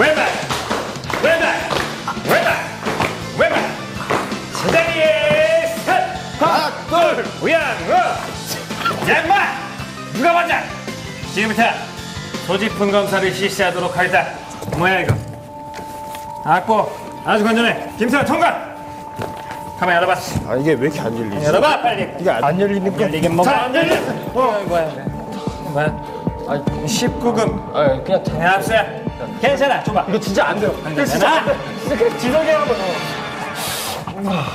왼발 왼발 왼발 왼발. 제자리에 셋둘 우양우 야 임마 누가 먼저? 지금부터 소지품 검사를 실시하도록 하겠다. 뭐야 이거? 악보 아주 건전해. 김태환 통과! 가만 열어봐 아 이게 왜 이렇게 안 열리지? 열어봐 빨리. 이게 안 열리니까 열리긴 뭐가? 안 열려. 어 뭐야? 뭐야 아 19금. 아, 그냥 대합수야 괜찮아 줘봐. 이거 진짜 안 돼요. 이거 진짜 안 돼. 그냥 지성이 한번.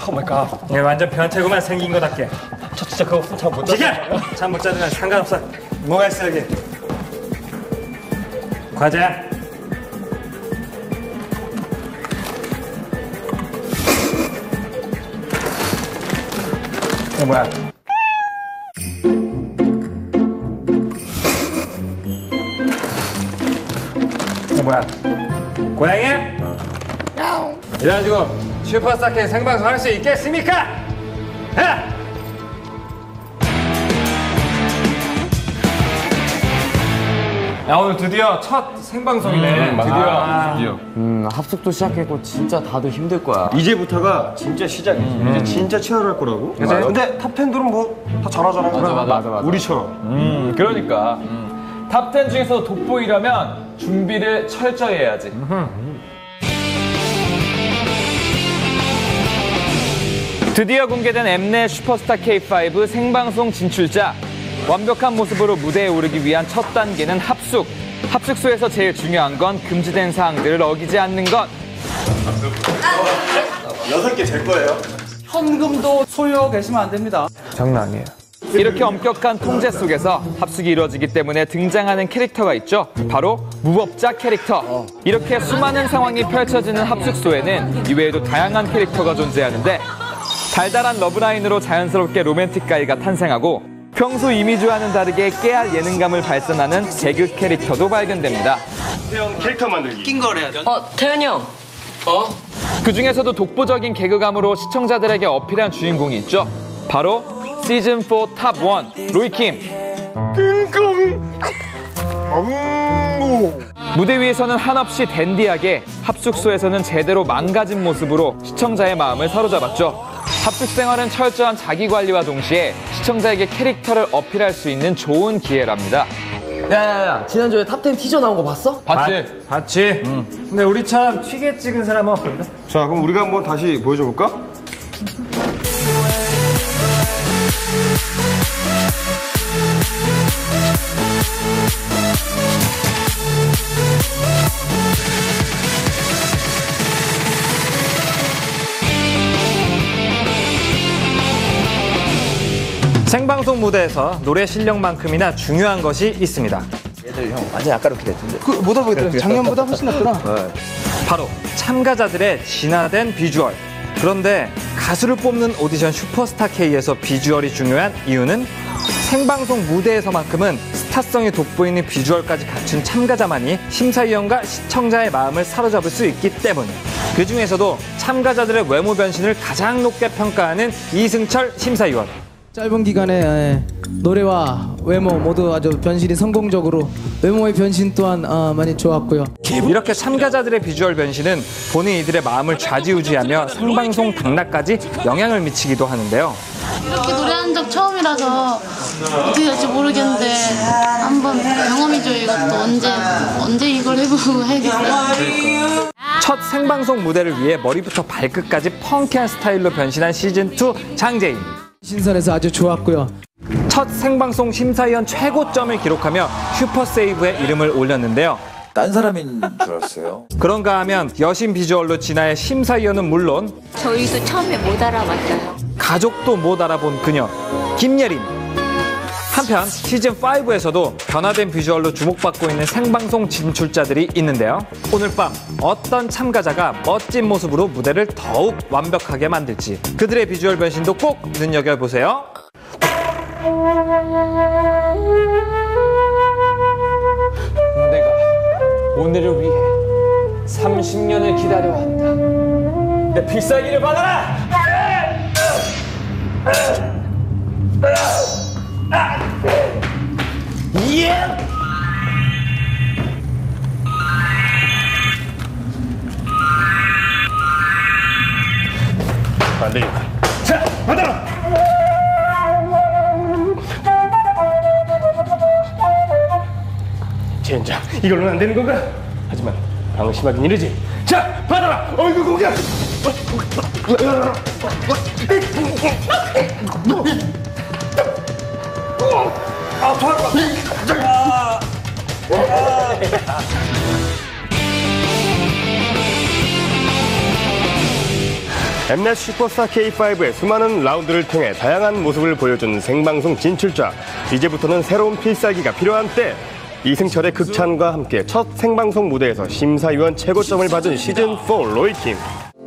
오 마이 갓. 이거 완전 변태구만 생긴 거답게. 저 진짜 그거 잘못 지켜! 잠못 자든 상관없어. 뭐가 있어 여기? 과자. 이거 뭐야 거 뭐야 고양이야? 이래가지고 슈퍼스타 K 생방송 할 수 있겠습니까? 야! 야 오늘 드디어 첫 생방송이네 드디어 드디어. 음, 합숙도 시작했고 진짜 다들 힘들 거야. 이제부터가 진짜 시작이지. 이제 진짜 치열할 거라고. 그치? 근데 탑텐들은 뭐 다 잘하잖아. 맞아, 맞아, 맞아. 우리처럼. 음, 그러니까. 탑10 중에서 돋보이려면 준비를 철저히 해야지. 드디어 공개된 엠넷 슈퍼스타 K5 생방송 진출자. 완벽한 모습으로 무대에 오르기 위한 첫 단계는 합숙. 합숙소에서 제일 중요한 건 금지된 사항들을 어기지 않는 것. 여섯 개될 거예요. 현금도 소유하고 계시면 안 됩니다. 이렇게 엄격한 통제 속에서 합숙이 이루어지기 때문에 등장하는 캐릭터가 있죠. 바로 무법자 캐릭터. 이렇게 수많은 상황이 펼쳐지는 합숙소에는 이외에도 다양한 캐릭터가 존재하는데 달달한 러브라인으로 자연스럽게 로맨틱 가이가 탄생하고 평소 이미지와는 다르게 깨알 예능감을 발산하는 개그 캐릭터도 발견됩니다. 태형 캐릭터 만들기. 어, 태현이 형. 그 중에서도 독보적인 개그감으로 시청자들에게 어필한 주인공이 있죠. 바로 시즌 4탑1 로이킴. 무대 위에서는 한없이 댄디하게 합숙소에서는 제대로 망가진 모습으로 시청자의 마음을 사로잡았죠. 합숙 생활은 철저한 자기 관리와 동시에 시청자에게 캐릭터를 어필할 수 있는 좋은 기회랍니다. 야야야, 지난주에 탑10 티저 나온 거 봤어? 봤지? 봤지? 근데 우리처럼 튀게 찍은 사람은 없거든 자 그럼 우리가 한번 다시 보여줘 볼까? 생방송 무대에서 노래 실력만큼이나 중요한 것이 있습니다 못 와보겠더라. 작년보다 훨씬 낫더라. 바로 참가자들의 진화된 비주얼 그런데 가수를 뽑는 오디션 슈퍼스타 K에서 비주얼이 중요한 이유는 생방송 무대에서만큼은 스타성이 돋보이는 비주얼까지 갖춘 참가자만이 심사위원과 시청자의 마음을 사로잡을 수 있기 때문. 그 중에서도 참가자들의 외모 변신을 가장 높게 평가하는 이승철 심사위원. 짧은 기간에 예, 노래와 외모 모두 아주 변신이 성공적으로 외모의 변신 또한 어, 많이 좋았고요. 이렇게 참가자들의 비주얼 변신은 본인 이들의 마음을 좌지우지하며 생방송 당락까지 영향을 미치기도 하는데요. 이렇게 노래한 적 처음이라서 어떻게 될지 모르겠는데 한번 경험이죠 이것도 언제 언제 이걸 해보고 해야겠어요. 첫 생방송 무대를 위해 머리부터 발끝까지 펑키한 스타일로 변신한 시즌2 장재인. 신선해서 아주 좋았고요. 첫 생방송 심사위원 최고점을 기록하며 슈퍼세이브에 이름을 올렸는데요. 딴 사람인 줄 알았어요. 그런가 하면 여신 비주얼로 진화해 심사위원은 물론 저희도 처음에 못 알아봤어요. 가족도 못 알아본 그녀 김예림. 한편 시즌5에서도 변화된 비주얼로 주목받고 있는 생방송 진출자들이 있는데요. 오늘 밤 어떤 참가자가 멋진 모습으로 무대를 더욱 완벽하게 만들지 그들의 비주얼 변신도 꼭 눈여겨보세요. 내가 오늘을 위해 30년을 기다려왔다. 내 필살기를 받아라! 안 되겠다. 자, 받아라! 젠장, 이걸로는 안 되는 건가? 하지만 방심하긴 이르지. 자, 받아라! 어이구, 공격! 엠넷 슈퍼스타 K5의 수많은 라운드를 통해 다양한 모습을 보여준 생방송 진출자. 이제부터는 새로운 필살기가 필요한 때. 이승철의 극찬과 함께 첫 생방송 무대에서 심사위원 최고점을 받은 시즌4 로이킴.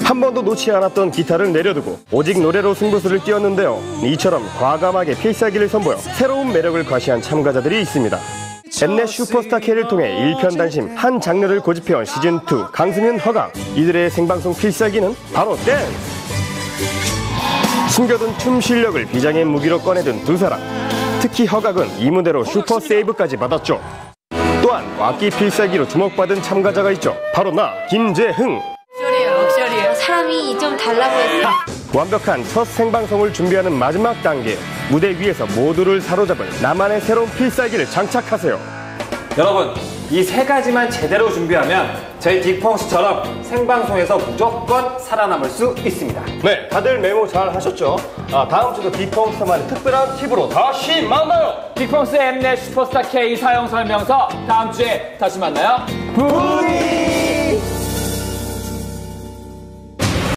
한 번도 놓지 않았던 기타를 내려두고 오직 노래로 승부수를 띄웠는데요. 이처럼 과감하게 필살기를 선보여 새로운 매력을 과시한 참가자들이 있습니다. 엠넷 슈퍼스타 K를 통해 일편단심 한 장르를 고집해온 시즌2 강승윤 허강. 이들의 생방송 필살기는 바로 댄스! 숨겨둔 춤 실력을 비장의 무기로 꺼내든 두 사람. 특히 허각은 이 무대로 슈퍼 세이브까지 받았죠. 또한 악기 필살기로 주목받은 참가자가 있죠. 바로 나 김재흥. 사람이 좀 달라 보였어요. 완벽한 첫 생방송을 준비하는 마지막 단계 무대 위에서 모두를 사로잡을 나만의 새로운 필살기를 장착하세요 여러분, 이 세 가지만 제대로 준비하면 저희 빅펑스처럼 생방송에서 무조건 살아남을 수 있습니다. 네, 다들 메모 잘 하셨죠? 아, 다음 주도 빅펑스만의 특별한 팁으로 다시 만나요. 빅펑스 엠넷 슈퍼스타 K 사용 설명서 다음 주에 다시 만나요. 부디